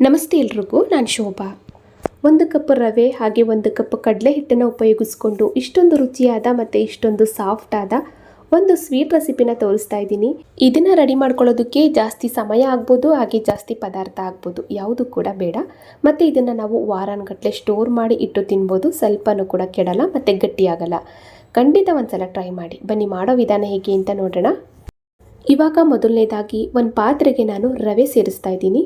ನಮಸ್ತೆ ಎಲ್ರಿಗೂ, ನಾನು ಶೋಭಾ. ಒಂದು ಕಪ್ ರವೆ ಹಾಗೆ ಒಂದು ಕಪ್ ಕಡಲೆ ಹಿಟ್ಟನ್ನು ಉಪಯೋಗಿಸ್ಕೊಂಡು ಇಷ್ಟೊಂದು ರುಚಿಯಾದ ಮತ್ತು ಇಷ್ಟೊಂದು ಸಾಫ್ಟ್ ಆದ ಒಂದು ಸ್ವೀಟ್ ರೆಸಿಪಿನ ತೋರಿಸ್ತಾ ಇದ್ದೀನಿ. ಇದನ್ನು ರೆಡಿ ಮಾಡ್ಕೊಳ್ಳೋದಕ್ಕೆ ಜಾಸ್ತಿ ಸಮಯ ಆಗ್ಬೋದು, ಹಾಗೆ ಜಾಸ್ತಿ ಪದಾರ್ಥ ಆಗ್ಬೋದು. ಯಾವುದು ಕೂಡ ಬೇಡ. ಮತ್ತು ಇದನ್ನು ನಾವು ವಾರಾನ್ಗಟ್ಟಲೆ ಸ್ಟೋರ್ ಮಾಡಿ ಇಟ್ಟು ತಿನ್ಬೋದು. ಸ್ವಲ್ಪನೂ ಕೂಡ ಕೆಡಲ್ಲ, ಮತ್ತು ಗಟ್ಟಿಯಾಗಲ್ಲ. ಖಂಡಿತ ಒಂದ್ಸಲ ಟ್ರೈ ಮಾಡಿ. ಬನ್ನಿ, ಮಾಡೋ ವಿಧಾನ ಹೇಗೆ ಅಂತ ನೋಡೋಣ. ಇವಾಗ ಮೊದಲನೇದಾಗಿ ಒಂದು ಪಾತ್ರೆಗೆ ನಾನು ರವೆ ಸೇರಿಸ್ತಾ ಇದ್ದೀನಿ.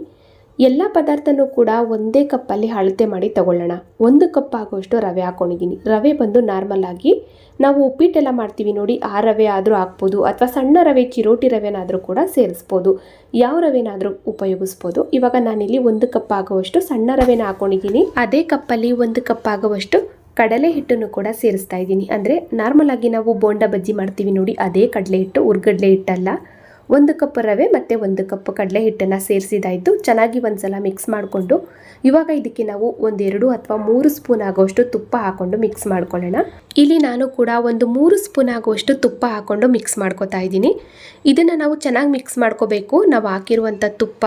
ಎಲ್ಲ ಪದಾರ್ಥನೂ ಕೂಡ ಒಂದೇ ಕಪ್ಪಲ್ಲಿ ಅಳತೆ ಮಾಡಿ ತಗೊಳ್ಳೋಣ. ಒಂದು ಕಪ್ ಆಗುವಷ್ಟು ರವೆ ಹಾಕೊಂಡಿದ್ದೀನಿ. ರವೆ ಬಂದು ನಾರ್ಮಲ್ ಆಗಿ ನಾವು ಉಪ್ಪಿಟ್ಟೆಲ್ಲ ಮಾಡ್ತೀವಿ ನೋಡಿ, ಆ ರವೆ ಆದರೂ ಹಾಕ್ಬೋದು ಅಥವಾ ಸಣ್ಣ ರವೆ, ಚಿರೋಟಿ ರವೆನಾದರೂ ಕೂಡ ಸೇರಿಸ್ಬೋದು. ಯಾವ ರವೆನಾದರೂ ಉಪಯೋಗಿಸ್ಬೋದು. ಇವಾಗ ನಾನಿಲ್ಲಿ ಒಂದು ಕಪ್ ಆಗುವಷ್ಟು ಸಣ್ಣ ರವೆನ ಹಾಕೊಂಡಿದ್ದೀನಿ. ಅದೇ ಕಪ್ಪಲ್ಲಿ ಒಂದು ಕಪ್ ಆಗುವಷ್ಟು ಕಡಲೆ ಹಿಟ್ಟನ್ನು ಕೂಡ ಸೇರಿಸ್ತಾ ಇದ್ದೀನಿ. ಅಂದರೆ ನಾರ್ಮಲ್ ಆಗಿ ನಾವು ಬೋಂಡ ಬಜ್ಜಿ ಮಾಡ್ತೀವಿ ನೋಡಿ, ಅದೇ ಕಡಲೆ ಹಿಟ್ಟು, ಉರ್ಗಡ್ಲೆ ಹಿಟ್ಟಲ್ಲ. ಒಂದು ಕಪ್ ರವೆ ಮತ್ತು ಒಂದು ಕಪ್ ಕಡಲೆ ಹಿಟ್ಟನ್ನು ಸೇರಿಸಿದಾಯಿತು. ಚೆನ್ನಾಗಿ ಒಂದ್ಸಲ ಮಿಕ್ಸ್ ಮಾಡಿಕೊಂಡು, ಇವಾಗ ಇದಕ್ಕೆ ನಾವು ಒಂದೆರಡು ಅಥವಾ ಮೂರು ಸ್ಪೂನ್ ಆಗುವಷ್ಟು ತುಪ್ಪ ಹಾಕೊಂಡು ಮಿಕ್ಸ್ ಮಾಡ್ಕೊಳ್ಳೋಣ. ಇಲ್ಲಿ ನಾನು ಕೂಡ ಒಂದು ಮೂರು ಸ್ಪೂನ್ ಆಗುವಷ್ಟು ತುಪ್ಪ ಹಾಕ್ಕೊಂಡು ಮಿಕ್ಸ್ ಮಾಡ್ಕೊತಾ ಇದ್ದೀನಿ. ಇದನ್ನು ನಾವು ಚೆನ್ನಾಗಿ ಮಿಕ್ಸ್ ಮಾಡ್ಕೋಬೇಕು. ನಾವು ಹಾಕಿರುವಂಥ ತುಪ್ಪ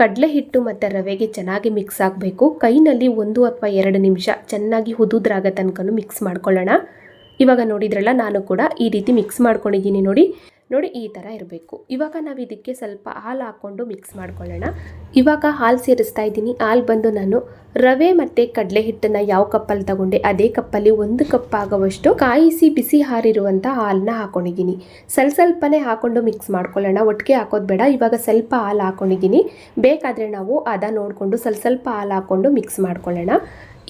ಕಡಲೆ ಹಿಟ್ಟು ಮತ್ತು ರವೆಗೆ ಚೆನ್ನಾಗಿ ಮಿಕ್ಸ್ ಆಗಬೇಕು. ಕೈನಲ್ಲಿ ಒಂದು ಅಥವಾ ಎರಡು ನಿಮಿಷ ಚೆನ್ನಾಗಿ ಹುದುದ್ರಾಗ ತನಕ ಮಿಕ್ಸ್ ಮಾಡ್ಕೊಳ್ಳೋಣ. ಇವಾಗ ನೋಡಿದ್ರಲ್ಲ, ನಾನು ಕೂಡ ಈ ರೀತಿ ಮಿಕ್ಸ್ ಮಾಡ್ಕೊಂಡಿದ್ದೀನಿ ನೋಡಿ. ನೋಡಿ ಈ ಥರ ಇರಬೇಕು. ಇವಾಗ ನಾವು ಇದಕ್ಕೆ ಸ್ವಲ್ಪ ಹಾಲು ಹಾಕ್ಕೊಂಡು ಮಿಕ್ಸ್ ಮಾಡ್ಕೊಳ್ಳೋಣ. ಇವಾಗ ಹಾಲು ಸೇರಿಸ್ತಾ ಇದ್ದೀನಿ. ಹಾಲು ಬಂದು ನಾನು ರವೆ ಮತ್ತು ಕಡಲೆ ಹಿಟ್ಟನ್ನು ಯಾವ ಕಪ್ಪಲ್ಲಿ ತಗೊಂಡೆ ಅದೇ ಕಪ್ಪಲ್ಲಿ ಒಂದು ಕಪ್ ಆಗುವಷ್ಟು ಕಾಯಿಸಿ ಬಿಸಿ ಹಾರಿರುವಂಥ ಹಾಲನ್ನ ಹಾಕೊಂಡಿದ್ದೀನಿ. ಸ್ವಲ್ಪ ಸ್ವಲ್ಪನೇ ಹಾಕೊಂಡು ಮಿಕ್ಸ್ ಮಾಡ್ಕೊಳ್ಳೋಣ. ಒಟ್ಟಿಗೆ ಹಾಕೋದು ಬೇಡ. ಇವಾಗ ಸ್ವಲ್ಪ ಹಾಲು ಹಾಕೊಂಡಿದ್ದೀನಿ. ಬೇಕಾದರೆ ನಾವು ಅದ ನೋಡಿಕೊಂಡು ಸ್ವಲ್ಪ ಸ್ವಲ್ಪ ಹಾಲು ಹಾಕ್ಕೊಂಡು ಮಿಕ್ಸ್ ಮಾಡ್ಕೊಳ್ಳೋಣ.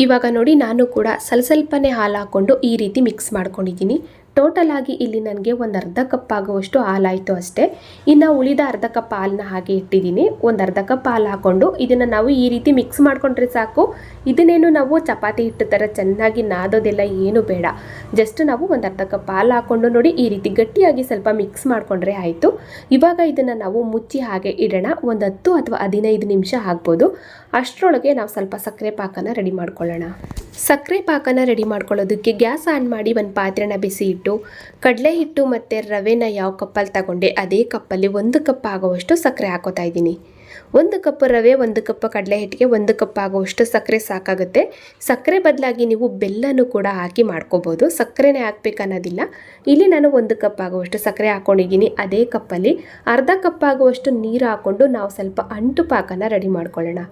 ಇವಾಗ ನೋಡಿ ನಾನು ಕೂಡ ಸ್ವಲ್ಪ ಸ್ವಲ್ಪನೇ ಹಾಲು ಹಾಕ್ಕೊಂಡು ಈ ರೀತಿ ಮಿಕ್ಸ್ ಮಾಡ್ಕೊಂಡಿದ್ದೀನಿ. ಟೋಟಲ್ ಆಗಿ ಇಲ್ಲಿ ನನಗೆ ಒಂದು ಅರ್ಧ ಕಪ್ ಆಗುವಷ್ಟು ಹಾಲಾಯಿತು ಅಷ್ಟೇ. ಇನ್ನು ಉಳಿದ ಅರ್ಧ ಕಪ್ ಹಾಲನ್ನ ಹಾಗೆ ಇಟ್ಟಿದ್ದೀನಿ ಒಂದು ಅರ್ಧ ಕಪ್ ಹಾಲು ಹಾಕ್ಕೊಂಡು ಇದನ್ನು ನಾವು ಈ ರೀತಿ ಮಿಕ್ಸ್ ಮಾಡಿಕೊಂಡ್ರೆ ಸಾಕು. ಇದನ್ನೇನು ನಾವು ಚಪಾತಿ ಹಿಟ್ಟು ಥರ ಚೆನ್ನಾಗಿ ನಾದೋದೆಲ್ಲ ಏನು ಬೇಡ. ಜಸ್ಟ್ ನಾವು ಒಂದು ಅರ್ಧ ಕಪ್ ಹಾಲು ಹಾಕ್ಕೊಂಡು ನೋಡಿ ಈ ರೀತಿ ಗಟ್ಟಿಯಾಗಿ ಸ್ವಲ್ಪ ಮಿಕ್ಸ್ ಮಾಡಿಕೊಂಡ್ರೆ ಆಯಿತು. ಇವಾಗ ಇದನ್ನು ನಾವು ಮುಚ್ಚಿ ಹಾಗೆ ಇಡೋಣ. ಒಂದು ಹತ್ತು ಅಥವಾ ಹದಿನೈದು ನಿಮಿಷ ಆಗ್ಬೋದು. ಅಷ್ಟರೊಳಗೆ ನಾವು ಸ್ವಲ್ಪ ಸಕ್ಕರೆ ಪಾಕನ ರೆಡಿ ಮಾಡ್ಕೊಳ್ಳೋಣ. ಸಕ್ಕರೆ ಪಾಕನ ರೆಡಿ ಮಾಡ್ಕೊಳ್ಳೋದಕ್ಕೆ ಗ್ಯಾಸ್ ಆನ್ ಮಾಡಿ ಒಂದು ಪಾತ್ರೆನ ಬಿಸಿ ಇಟ್ಟು, ಕಡಲೆ ಹಿಟ್ಟು ಮತ್ತು ರವೆನ ಯಾವ ಕಪ್ಪಲ್ಲಿ ತಗೊಂಡೆ ಅದೇ ಕಪ್ಪಲ್ಲಿ ಒಂದು ಕಪ್ ಆಗುವಷ್ಟು ಸಕ್ಕರೆ ಹಾಕೋತಾ ಇದ್ದೀನಿ. ಒಂದು ಕಪ್ ರವೆ, ಒಂದು ಕಪ್ ಕಡಲೆ ಹಿಟ್ಟಿಗೆ ಒಂದು ಕಪ್ ಆಗುವಷ್ಟು ಸಕ್ಕರೆ ಸಾಕಾಗುತ್ತೆ. ಸಕ್ಕರೆ ಬದಲಾಗಿ ನೀವು ಬೆಲ್ಲನೂ ಕೂಡ ಹಾಕಿ ಮಾಡ್ಕೋಬೋದು. ಸಕ್ಕರೆನೇ ಹಾಕ್ಬೇಕು ಅನ್ನೋದಿಲ್ಲ ಇಲ್ಲಿ ನಾನು ಒಂದು ಕಪ್ ಆಗುವಷ್ಟು ಸಕ್ಕರೆ ಹಾಕ್ಕೊಂಡಿದ್ದೀನಿ ಅದೇ ಕಪ್ಪಲ್ಲಿ ಅರ್ಧ ಕಪ್ ಆಗುವಷ್ಟು ನೀರು ಹಾಕ್ಕೊಂಡು ನಾವು ಸ್ವಲ್ಪ ಅಂಟು ಪಾಕನ ರೆಡಿ ಮಾಡ್ಕೊಳ್ಳೋಣ.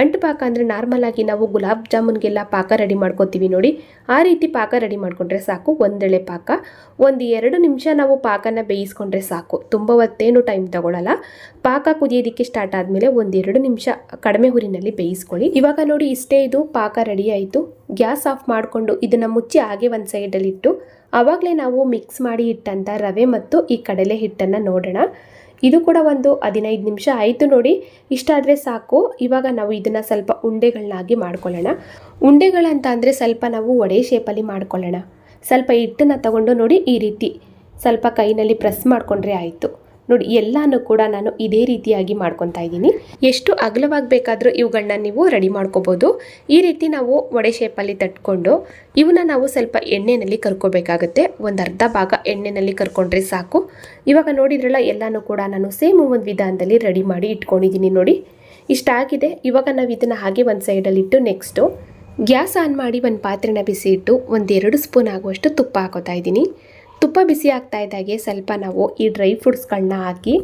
ಅಂಟು ಪಾಕ ಅಂದರೆ ನಾರ್ಮಲ್ ಆಗಿ ನಾವು ಗುಲಾಬ್ ಜಾಮೂನ್ಗೆಲ್ಲ ಪಾಕ ರೆಡಿ ಮಾಡ್ಕೊತೀವಿ ನೋಡಿ. ಆ ರೀತಿ ಪಾಕ ರೆಡಿ ಮಾಡಿಕೊಂಡ್ರೆ ಸಾಕು, ಒಂದೆಳೆ ಪಾಕ. ಒಂದು ಎರಡು ನಿಮಿಷ ನಾವು ಪಾಕನ ಬೇಯಿಸ್ಕೊಂಡ್ರೆ ಸಾಕು. ತುಂಬ ಹೊತ್ತೇನು ಟೈಮ್ ತಗೊಳ್ಳಲ್ಲ ಪಾಕ ಕುದಿಯೋದಕ್ಕೆ ಸ್ಟಾರ್ಟ್ ಆದಮೇಲೆ ಒಂದೆರಡು ನಿಮಿಷ ಕಡಿಮೆ ಹುರಿನಲ್ಲಿ ಬೇಯಿಸ್ಕೊಳ್ಳಿ. ಇವಾಗ ನೋಡಿ ಇಷ್ಟೇ ಇದು, ಪಾಕ ರೆಡಿ ಆಯಿತು. ಗ್ಯಾಸ್ ಆಫ್ ಮಾಡಿಕೊಂಡು ಇದನ್ನು ಮುಚ್ಚಿ ಹಾಗೆ ಒಂದು ಸೈಡಲ್ಲಿಟ್ಟು ಆವಾಗಲೇ ನಾವು ಮಿಕ್ಸ್ ಮಾಡಿ ಇಟ್ಟಂಥ ರವೆ ಮತ್ತು ಈ ಕಡಲೆ ಹಿಟ್ಟನ್ನು ನೋಡೋಣ. ಇದು ಕೂಡ ಒಂದು ಹದಿನೈದು ನಿಮಿಷ ಆಯಿತು ನೋಡಿ. ಇಷ್ಟಾದರೆ ಸಾಕು. ಇವಾಗ ನಾವು ಇದನ್ನು ಸ್ವಲ್ಪ ಉಂಡೆಗಳನ್ನಾಗಿ ಮಾಡ್ಕೊಳ್ಳೋಣ. ಉಂಡೆಗಳಂತ ಅಂದರೆ ಸ್ವಲ್ಪ ನಾವು ಒಡೆ ಶೇಪಲ್ಲಿ ಮಾಡ್ಕೊಳ್ಳೋಣ. ಸ್ವಲ್ಪ ಹಿಟ್ಟನ್ನು ತಗೊಂಡು ನೋಡಿ ಈ ರೀತಿ ಸ್ವಲ್ಪ ಕೈನಲ್ಲಿ ಪ್ರೆಸ್ ಮಾಡಿಕೊಂಡ್ರೆ ಆಯಿತು. ನೋಡಿ, ಎಲ್ಲನೂ ಕೂಡ ನಾನು ಇದೇ ರೀತಿಯಾಗಿ ಮಾಡ್ಕೊತಾ ಇದ್ದೀನಿ. ಎಷ್ಟು ಅಗಲವಾಗಿ ಬೇಕಾದರೂ ಇವುಗಳನ್ನ ನೀವು ರೆಡಿ ಮಾಡ್ಕೋಬೋದು. ಈ ರೀತಿ ನಾವು ಒಡೆ ಶೇಪಲ್ಲಿ ತಟ್ಕೊಂಡು, ಇವನ್ನ ನಾವು ಸ್ವಲ್ಪ ಎಣ್ಣೆಯಲ್ಲಿ ಕರ್ಕೋಬೇಕಾಗುತ್ತೆ. ಒಂದು ಅರ್ಧ ಭಾಗ ಎಣ್ಣೆಯಲ್ಲಿ ಕರ್ಕೊಂಡ್ರೆ ಸಾಕು. ಇವಾಗ ನೋಡಿದ್ರಲ್ಲ, ಎಲ್ಲನೂ ಕೂಡ ನಾನು ಸೇಮ್ ಒಂದು ವಿಧಾನದಲ್ಲಿ ರೆಡಿ ಮಾಡಿ ಇಟ್ಕೊಂಡಿದ್ದೀನಿ ನೋಡಿ. ಇಷ್ಟಾಗಿದೆ ಇವಾಗ ನಾವು ಇದನ್ನು ಹಾಗೆ ಒಂದು ಸೈಡಲ್ಲಿಟ್ಟು ನೆಕ್ಸ್ಟು ಗ್ಯಾಸ್ ಆನ್ ಮಾಡಿ ಒಂದು ಪಾತ್ರೆನ ಬಿಸಿ ಇಟ್ಟು ಒಂದೆರಡು ಸ್ಪೂನ್ ಆಗುವಷ್ಟು ತುಪ್ಪ ಹಾಕೋತಾ ಇದ್ದೀನಿ. ತುಪ್ಪ ಬಿಸಿ ಆಗ್ತಾ ಇದ್ದಾಗೆ ಸ್ವಲ್ಪ ನಾವು ಈ ಡ್ರೈ ಫ್ರೂಟ್ಸ್ಗಳನ್ನ ಹಾಕಿ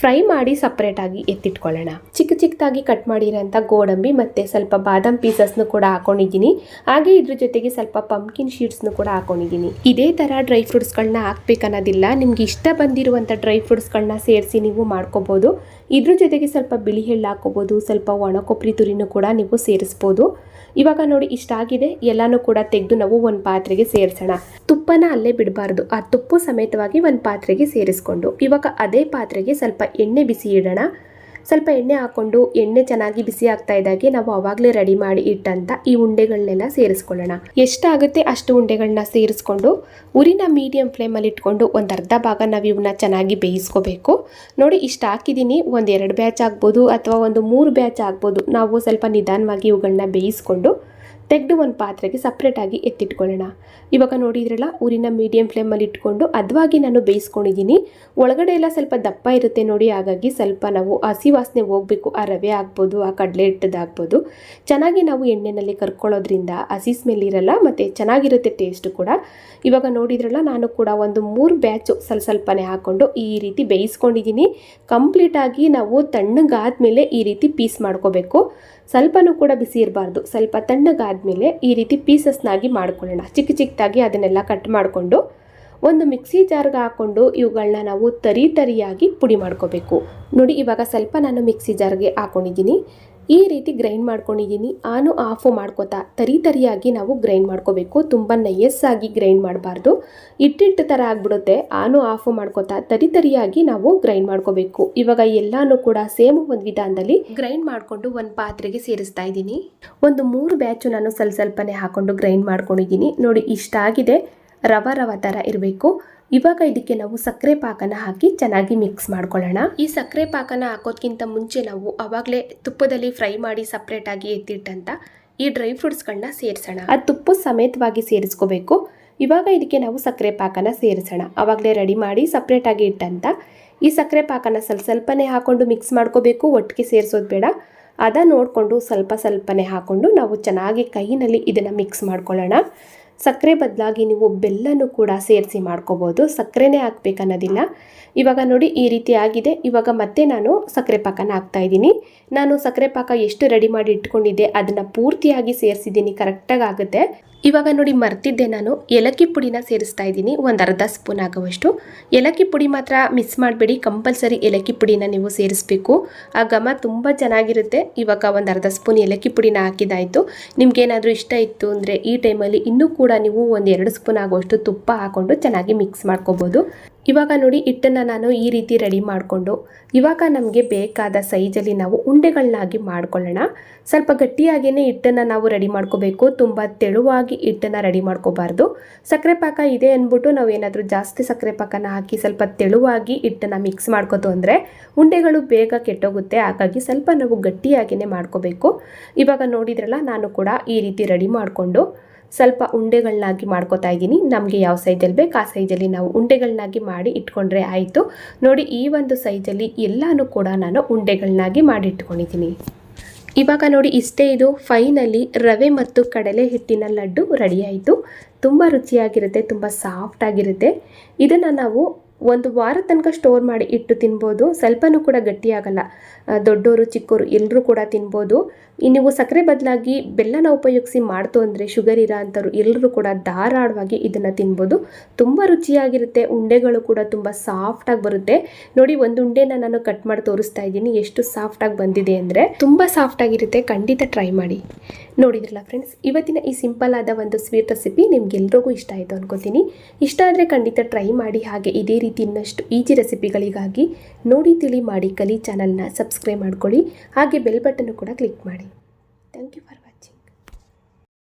ಫ್ರೈ ಮಾಡಿ ಸಪ್ರೇಟಾಗಿ ಎತ್ತಿಟ್ಕೊಳ್ಳೋಣ. ಚಿಕ್ಕ ಚಿಕ್ಕದಾಗಿ ಕಟ್ ಮಾಡಿರೋಂಥ ಗೋಡಂಬಿ ಮತ್ತು ಸ್ವಲ್ಪ ಬಾದಾಮ್ ಪೀಸಸ್ನು ಕೂಡ ಹಾಕೊಂಡಿದ್ದೀನಿ. ಹಾಗೆ ಇದ್ರ ಜೊತೆಗೆ ಸ್ವಲ್ಪ ಪಂಪ್ಕಿನ್ ಶೀಟ್ಸ್ನು ಕೂಡ ಹಾಕೊಂಡಿದ್ದೀನಿ. ಇದೇ ಥರ ಡ್ರೈ ಫ್ರೂಟ್ಸ್ಗಳನ್ನ ಹಾಕ್ಬೇಕನ್ನೋದಿಲ್ಲ. ನಿಮ್ಗೆ ಇಷ್ಟ ಬಂದಿರುವಂಥ ಡ್ರೈ ಫ್ರೂಟ್ಸ್ಗಳನ್ನ ಸೇರಿಸಿ ನೀವು ಮಾಡ್ಕೋಬೋದು. ಇದ್ರ ಜೊತೆಗೆ ಸ್ವಲ್ಪ ಬಿಳಿ ಎಳ್ಳು ಹಾಕೋಬೋದು ಸ್ವಲ್ಪ ಒಣ ಕೊಬ್ಬರಿ ತುರಿನೂ ಕೂಡ ನೀವು ಸೇರಿಸ್ಬೋದು. ಇವಾಗ ನೋಡಿ ಇಷ್ಟ ಆಗಿದೆ. ಎಲ್ಲನೂ ಕೂಡ ತೆಗೆದು ನಾವು ಒಂದು ಪಾತ್ರೆಗೆ ಸೇರಿಸೋಣ. ತುಪ್ಪನ ಅಲ್ಲೇ ಬಿಡಬಾರ್ದು. ಆ ತುಪ್ಪು ಸಮೇತವಾಗಿ ಒಂದು ಪಾತ್ರೆಗೆ ಸೇರಿಸ್ಕೊಂಡು. ಇವಾಗ ಅದೇ ಪಾತ್ರೆಗೆ ಸ್ವಲ್ಪ ಎಣ್ಣೆ ಬಿಸಿ ಇಡೋಣ. ಸ್ವಲ್ಪ ಎಣ್ಣೆ ಹಾಕ್ಕೊಂಡು ಎಣ್ಣೆ ಚೆನ್ನಾಗಿ ಬಿಸಿ ಆಗ್ತಾ ಇದ್ದಾಗೆ ನಾವು ಅವಾಗಲೇ ರೆಡಿ ಮಾಡಿ ಇಟ್ಟಂತ ಈ ಉಂಡೆಗಳನ್ನೆಲ್ಲ ಸೇರಿಸ್ಕೊಳ್ಳೋಣ. ಎಷ್ಟಾಗುತ್ತೆ ಅಷ್ಟು ಉಂಡೆಗಳನ್ನ ಸೇರಿಸ್ಕೊಂಡು ಉರಿನ ಮೀಡಿಯಂ ಫ್ಲೇಮಲ್ಲಿ ಇಟ್ಕೊಂಡು ಒಂದು ಅರ್ಧ ಭಾಗ ನಾವು ಇವನ್ನ ಚೆನ್ನಾಗಿ ಬೇಯಿಸ್ಕೋಬೇಕು. ನೋಡಿ ಇಷ್ಟು ಹಾಕಿದ್ದೀನಿ, ಒಂದು ಎರಡು ಬ್ಯಾಚ್ ಆಗ್ಬೋದು ಅಥವಾ ಒಂದು ಮೂರು ಬ್ಯಾಚ್ ಆಗ್ಬೋದು. ನಾವು ಸ್ವಲ್ಪ ನಿಧಾನವಾಗಿ ಇವುಗಳನ್ನ ಬೇಯಿಸ್ಕೊಂಡು ತೆಗೆದು ಒಂದು ಪಾತ್ರೆಗೆ ಸಪ್ರೇಟಾಗಿ ಎತ್ತಿಟ್ಕೊಳ್ಳೋಣ. ಇವಾಗ ನೋಡಿದ್ರಲ್ಲ, ಊರಿನ ಮೀಡಿಯಂ ಫ್ಲೇಮಲ್ಲಿ ಇಟ್ಕೊಂಡು ಅದವಾಗಿ ನಾನು ಬೇಯಿಸ್ಕೊಂಡಿದ್ದೀನಿ. ಒಳಗಡೆ ಎಲ್ಲ ಸ್ವಲ್ಪ ದಪ್ಪ ಇರುತ್ತೆ ನೋಡಿ, ಹಾಗಾಗಿ ಸ್ವಲ್ಪ ನಾವು ಹಸಿ ವಾಸನೆ ಹೋಗಬೇಕು, ಆ ರವೆ ಆಗ್ಬೋದು ಆ ಕಡಲೆ ಹಿಟ್ಟದಾಗ್ಬೋದು ಚೆನ್ನಾಗಿ ನಾವು ಎಣ್ಣೆನಲ್ಲಿ ಕರ್ಕೊಳ್ಳೋದ್ರಿಂದ ಹಸಿ ಸ್ಮೆಲ್ ಇರಲ್ಲ, ಮತ್ತು ಚೆನ್ನಾಗಿರುತ್ತೆ ಟೇಸ್ಟು ಕೂಡ. ಇವಾಗ ನೋಡಿದ್ರಲ್ಲ, ನಾನು ಕೂಡ ಒಂದು ಮೂರು ಬ್ಯಾಚು ಸ್ವಲ್ಪ ಸ್ವಲ್ಪನೇ ಹಾಕ್ಕೊಂಡು ಈ ರೀತಿ ಬೇಯಿಸ್ಕೊಂಡಿದ್ದೀನಿ. ಕಂಪ್ಲೀಟಾಗಿ ನಾವು ತಣ್ಣಗಾದ ಮೇಲೆ ಈ ರೀತಿ ಪೀಸ್ ಮಾಡ್ಕೋಬೇಕು. ಸ್ವಲ್ಪನೂ ಕೂಡ ಬಿಸಿ ಇರಬಾರ್ದು. ಸ್ವಲ್ಪ ತಣ್ಣಗಾದ್ಮೇಲೆ ಈ ರೀತಿ ಪೀಸಸ್ನಾಗಿ ಮಾಡ್ಕೊಳ್ಳೋಣ. ಚಿಕ್ಕ ಚಿಕ್ಕದಾಗಿ ಅದನ್ನೆಲ್ಲ ಕಟ್ ಮಾಡಿಕೊಂಡು ಒಂದು ಮಿಕ್ಸಿ ಜಾರ್ಗೆ ಹಾಕ್ಕೊಂಡು ಇವುಗಳನ್ನ ನಾವು ತರಿ ತರಿಯಾಗಿ ಪುಡಿ ಮಾಡ್ಕೋಬೇಕು. ನೋಡಿ ಇವಾಗ ಸ್ವಲ್ಪ ನಾನು ಮಿಕ್ಸಿ ಜಾರ್ಗೆ ಹಾಕ್ಕೊಂಡಿದ್ದೀನಿ ಈ ರೀತಿ ಗ್ರೈಂಡ್ ಮಾಡ್ಕೊಂಡಿದ್ದೀನಿ. ಆನು ಆಫು ಮಾಡ್ಕೋತಾ, ತರಿ ತರಿಯಾಗಿ ನಾವು ಗ್ರೈಂಡ್ ಮಾಡ್ಕೋಬೇಕು. ತುಂಬ ನಯಸ್ಸಾಗಿ ಗ್ರೈಂಡ್ ಮಾಡಬಾರ್ದು. ಇಟ್ಟಿಟ್ಟು ಥರ ಆಗಿಬಿಡುತ್ತೆ. ಆನು ಆಫು ಮಾಡ್ಕೋತಾ, ತರಿ ತರಿಯಾಗಿ ನಾವು ಗ್ರೈಂಡ್ ಮಾಡ್ಕೋಬೇಕು. ಇವಾಗ ಎಲ್ಲಾನು ಕೂಡ ಸೇಮ್ ಒಂದು ವಿಧಾನದಲ್ಲಿ ಗ್ರೈಂಡ್ ಮಾಡಿಕೊಂಡು ಒಂದು ಪಾತ್ರೆಗೆ ಸೇರಿಸ್ತಾ ಇದ್ದೀನಿ. ಒಂದು ಮೂರು ಬ್ಯಾಚು ನಾನು ಸ್ವಲ್ಪ ಸ್ವಲ್ಪನೇ ಹಾಕೊಂಡು ಗ್ರೈಂಡ್ ಮಾಡ್ಕೊಂಡಿದ್ದೀನಿ. ನೋಡಿ ಇಷ್ಟಾಗಿದೆ. ರವ ರವ ಥರ ಇರಬೇಕು. ಇವಾಗ ಇದಕ್ಕೆ ನಾವು ಸಕ್ಕರೆ ಪಾಕನ ಹಾಕಿ ಚೆನ್ನಾಗಿ ಮಿಕ್ಸ್ ಮಾಡ್ಕೊಳ್ಳೋಣ. ಈ ಸಕ್ಕರೆ ಪಾಕನ ಹಾಕೋದ್ಕಿಂತ ಮುಂಚೆ ನಾವು ಅವಾಗಲೇ ತುಪ್ಪದಲ್ಲಿ ಫ್ರೈ ಮಾಡಿ ಸಪ್ರೇಟಾಗಿ ಎತ್ತಿಟ್ಟಂತ ಈ ಡ್ರೈ ಫ್ರೂಟ್ಸ್ಗಳನ್ನ ಸೇರಿಸೋಣ. ಅದು ತುಪ್ಪ ಸಮೇತವಾಗಿ ಸೇರಿಸ್ಕೋಬೇಕು. ಇವಾಗ ಇದಕ್ಕೆ ನಾವು ಸಕ್ಕರೆ ಪಾಕನ ಸೇರಿಸೋಣ. ಅವಾಗಲೇ ರೆಡಿ ಮಾಡಿ ಸಪ್ರೇಟಾಗಿ ಇಟ್ಟಂತ ಈ ಸಕ್ಕರೆ ಪಾಕನ ಸ್ವಲ್ಪ ಸ್ವಲ್ಪನೇ ಹಾಕೊಂಡು ಮಿಕ್ಸ್ ಮಾಡ್ಕೋಬೇಕು. ಒಟ್ಟಿಗೆ ಸೇರಿಸೋದು ಬೇಡ. ಅದ ನೋಡಿಕೊಂಡು ಸ್ವಲ್ಪ ಸ್ವಲ್ಪನೇ ಹಾಕೊಂಡು ನಾವು ಚೆನ್ನಾಗಿ ಕೈನಲ್ಲಿ ಇದನ್ನು ಮಿಕ್ಸ್ ಮಾಡ್ಕೊಳ್ಳೋಣ. ಸಕ್ಕರೆ ಬದಲಾಗಿ ನೀವು ಬೆಲ್ಲನೂ ಕೂಡ ಸೇರಿಸಿ ಮಾಡ್ಕೋಬೋದು. ಸಕ್ಕರೆನೇ ಹಾಕ್ಬೇಕನ್ನೋದಿಲ್ಲ. ಇವಾಗ ನೋಡಿ ಈ ರೀತಿ ಆಗಿದೆ. ಇವಾಗ ಮತ್ತೆ ನಾನು ಸಕ್ಕರೆ ಪಾಕನ ಹಾಕ್ತಾ ಇದ್ದೀನಿ. ನಾನು ಸಕ್ಕರೆ ಪಾಕ ಎಷ್ಟು ರೆಡಿ ಮಾಡಿ ಇಟ್ಕೊಂಡಿದ್ದೆ ಅದನ್ನು ಪೂರ್ತಿಯಾಗಿ ಸೇರಿಸಿದ್ದೀನಿ. ಕರೆಕ್ಟಾಗಿ ಆಗುತ್ತೆ. ಇವಾಗ ನೋಡಿ ಮರ್ತಿದ್ದೆ ನಾನು. ಏಲಕ್ಕಿ ಪುಡಿನ ಸೇರಿಸ್ತಾ ಇದ್ದೀನಿ. ಒಂದು ಅರ್ಧ ಸ್ಪೂನ್ ಆಗುವಷ್ಟು. ಏಲಕ್ಕಿ ಪುಡಿ ಮಾತ್ರ ಮಿಸ್ ಮಾಡಬೇಡಿ. ಕಂಪಲ್ಸರಿ ಏಲಕ್ಕಿ ಪುಡಿನ ನೀವು ಸೇರಿಸಬೇಕು. ಆ ಘಮ ತುಂಬ ಚೆನ್ನಾಗಿರುತ್ತೆ. ಇವಾಗ ಒಂದು ಅರ್ಧ ಸ್ಪೂನ್ ಏಲಕ್ಕಿ ಪುಡಿನ ಹಾಕಿದಾಯಿತು. ನಿಮ್ಗೇನಾದರೂ ಇಷ್ಟ ಇತ್ತು ಅಂದರೆ ಈ ಟೈಮಲ್ಲಿ ಇನ್ನೂ ಕೂಡ ನೀವು ಒಂದು ಎರಡು ಸ್ಪೂನ್ ಆಗುವಷ್ಟು ತುಪ್ಪ ಹಾಕ್ಕೊಂಡು ಚೆನ್ನಾಗಿ ಮಿಕ್ಸ್ ಮಾಡ್ಕೋಬೋದು. ಇವಾಗ ನೋಡಿ, ಹಿಟ್ಟನ್ನು ನಾನು ಈ ರೀತಿ ರೆಡಿ ಮಾಡಿಕೊಂಡು, ಇವಾಗ ನಮಗೆ ಬೇಕಾದ ಸೈಜಲ್ಲಿ ನಾವು ಉಂಡೆಗಳನ್ನಾಗಿ ಮಾಡ್ಕೊಳ್ಳೋಣ. ಸ್ವಲ್ಪ ಗಟ್ಟಿಯಾಗಿಯೇ ಹಿಟ್ಟನ್ನು ನಾವು ರೆಡಿ ಮಾಡ್ಕೋಬೇಕು. ತುಂಬ ತೆಳುವಾಗಿ ಹಿಟ್ಟನ್ನು ರೆಡಿ ಮಾಡ್ಕೋಬಾರ್ದು. ಸಕ್ಕರೆ ಪಾಕ ಇದೆ ಅಂದ್ಬಿಟ್ಟು ನಾವು ಏನಾದರೂ ಜಾಸ್ತಿ ಸಕ್ಕರೆ ಪಾಕನ ಹಾಕಿ ಸ್ವಲ್ಪ ತೆಳುವಾಗಿ ಹಿಟ್ಟನ್ನು ಮಿಕ್ಸ್ ಮಾಡ್ಕೋತು ಅಂದರೆ ಉಂಡೆಗಳು ಬೇಗ ಕೆಟ್ಟೋಗುತ್ತೆ. ಹಾಗಾಗಿ ಸ್ವಲ್ಪ ನಾವು ಗಟ್ಟಿಯಾಗಿಯೇ ಮಾಡ್ಕೋಬೇಕು. ಇವಾಗ ನೋಡಿದ್ರಲ್ಲ, ನಾನು ಕೂಡ ಈ ರೀತಿ ರೆಡಿ ಮಾಡಿಕೊಂಡು ಸ್ವಲ್ಪ ಉಂಡೆಗಳನ್ನಾಗಿ ಮಾಡ್ಕೋತಾ ಇದ್ದೀನಿ. ನಮಗೆ ಯಾವ ಸೈಜಲ್ಲಿ ಬೇಕು, ಆ ಸೈಜಲ್ಲಿ ನಾವು ಉಂಡೆಗಳನ್ನಾಗಿ ಮಾಡಿ ಇಟ್ಕೊಂಡ್ರೆ ಆಯಿತು. ನೋಡಿ, ಈ ಒಂದು ಸೈಜಲ್ಲಿ ಎಲ್ಲನೂ ಕೂಡ ನಾನು ಉಂಡೆಗಳನ್ನಾಗಿ ಮಾಡಿ ಇಟ್ಕೊಂಡಿದ್ದೀನಿ. ಇವಾಗ ನೋಡಿ, ಇಷ್ಟೇ ಇದು ಫೈನಲಿ ರವೆ ಮತ್ತು ಕಡಲೆ ಹಿಟ್ಟಿನ ಲಡ್ಡು ರೆಡಿ ಆಯಿತು. ತುಂಬ ರುಚಿಯಾಗಿರುತ್ತೆ, ತುಂಬ ಸಾಫ್ಟ್ ಆಗಿರುತ್ತೆ. ಇದನ್ನು ನಾವು ಒಂದು ವಾರ ತನಕ ಸ್ಟೋರ್ ಮಾಡಿ ಇಟ್ಟು ತಿನ್ಬೋದು. ಸ್ವಲ್ಪನೂ ಕೂಡ ಗಟ್ಟಿಯಾಗಲ್ಲ. ದೊಡ್ಡವರು ಚಿಕ್ಕೋರು ಎಲ್ಲರೂ ಕೂಡ ತಿನ್ಬೋದು. ನೀವು ಸಕ್ಕರೆ ಬದಲಾಗಿ ಬೆಲ್ಲನ ಉಪಯೋಗಿಸಿ ಮಾಡ್ತು ಅಂದರೆ ಶುಗರ್ ಇರೋ ಅಂಥವ್ರು ಎಲ್ಲರೂ ಕೂಡ ಧಾರಾಳವಾಗಿ ಇದನ್ನು ತಿನ್ಬೋದು. ತುಂಬ ರುಚಿಯಾಗಿರುತ್ತೆ, ಉಂಡೆಗಳು ಕೂಡ ತುಂಬ ಸಾಫ್ಟಾಗಿ ಬರುತ್ತೆ. ನೋಡಿ, ಒಂದು ಉಂಡೆನ ನಾನು ಕಟ್ ಮಾಡಿ ತೋರಿಸ್ತಾ ಇದ್ದೀನಿ, ಎಷ್ಟು ಸಾಫ್ಟಾಗಿ ಬಂದಿದೆ ಅಂದರೆ ತುಂಬ ಸಾಫ್ಟಾಗಿರುತ್ತೆ ಖಂಡಿತ ಟ್ರೈ ಮಾಡಿ. ನೋಡಿದ್ರಲ್ಲ ಫ್ರೆಂಡ್ಸ್ ಇವತ್ತಿನ ಈ ಸಿಂಪಲ್ ಆದ ಒಂದು ಸ್ವೀಟ್ ರೆಸಿಪಿ ನಿಮ್ಗೆಲ್ರಿಗೂ ಇಷ್ಟ ಆಯಿತು ಅನ್ಕೋತೀನಿ. ಇಷ್ಟ ಆದರೆ ಖಂಡಿತ ಟ್ರೈ ಮಾಡಿ, ಹಾಗೆ ಇದೇ ರೀತಿ ಇನ್ನಷ್ಟು ಈಜಿ ರೆಸಿಪಿಗಳಿಗಾಗಿ ನೋಡಿ, ತಿಳಿ ಮಾಡಿ, ಕಲಿ ಚಾನಲ್ನ ಸಬ್ಸ್ಕ್ರೈಬ್ ಮಾಡ್ಕೊಳ್ಳಿ. ಹಾಗೆ ಬೆಲ್ ಬಟನ್ನು ಕೂಡ ಕ್ಲಿಕ್ ಮಾಡಿ. Thank you for